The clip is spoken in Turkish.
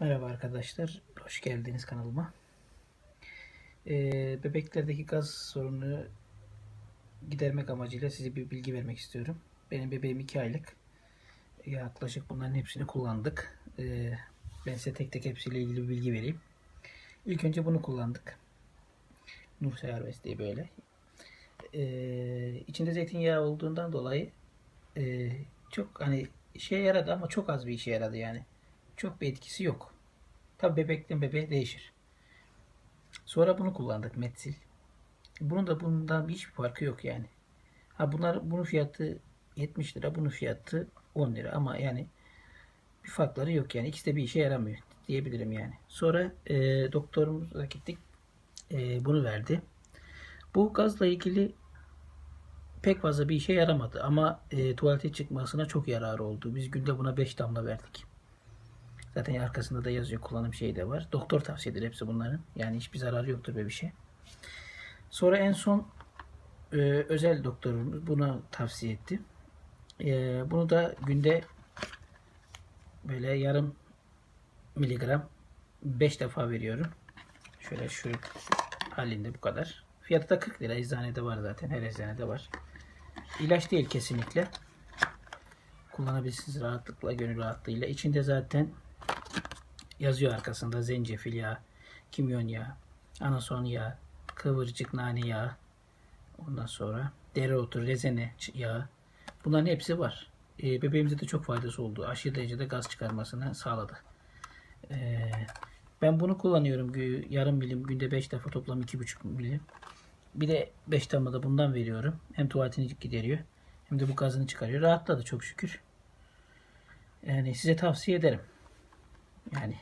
Merhaba arkadaşlar, hoş geldiniz kanalıma. Ee, bebeklerdeki gaz sorununu gidermek amacıyla size bir bilgi vermek istiyorum. Benim bebeğim 2 aylık. Yaklaşık bunların hepsini kullandık. Ee, ben size tek tek hepsiyle ilgili bir bilgi vereyim. İlk önce bunu kullandık. Nur Serbest diye böyle. Ee, içinde zeytinyağı olduğundan dolayı e, çok hani işe yaradı ama çok az bir işe yaradı yani. Çok bir etkisi yok. Tabi bebekten bebeğe değişir. Sonra bunu kullandık Metsil. Bunun da bundan hiçbir farkı yok yani. Ha bunlar bunun fiyatı 70 lira, bunun fiyatı 10 lira ama yani bir farkları yok yani. İkisi de bir işe yaramıyor diyebilirim yani. Sonra e, doktorumuza gittik. E, bunu verdi. Bu gazla ilgili pek fazla bir işe yaramadı ama e, tuvalete çıkmasına çok yararı oldu. Biz günde buna 5 damla verdik. Zaten arkasında da yazıyor kullanım şeyi de var. Doktor tavsiyedir hepsi bunların. Yani hiçbir zararı yoktur böyle bir şey. Sonra en son e, özel doktorumuz buna tavsiye etti. E, bunu da günde böyle yarım miligram 5 defa veriyorum. Şöyle şu halinde bu kadar. Fiyatı da 40 lira. Eczanede var zaten. Her eczanede var. İlaç değil kesinlikle. Kullanabilirsiniz rahatlıkla, gönül rahatlığıyla. İçinde zaten yazıyor arkasında zencefil yağı, kimyon yağı, anason yağı, kıvırcık nane yağı, ondan sonra dereotu, rezene yağı. Bunların hepsi var. Ee, bebeğimize de çok faydası oldu. Aşırı derecede gaz çıkarmasını sağladı. Ee, ben bunu kullanıyorum. Yarım milim günde 5 defa toplam 2,5 milim. Bir de 5 damla da bundan veriyorum. Hem tuvaletini gideriyor hem de bu gazını çıkarıyor. Rahatladı çok şükür. Yani size tavsiye ederim. Yani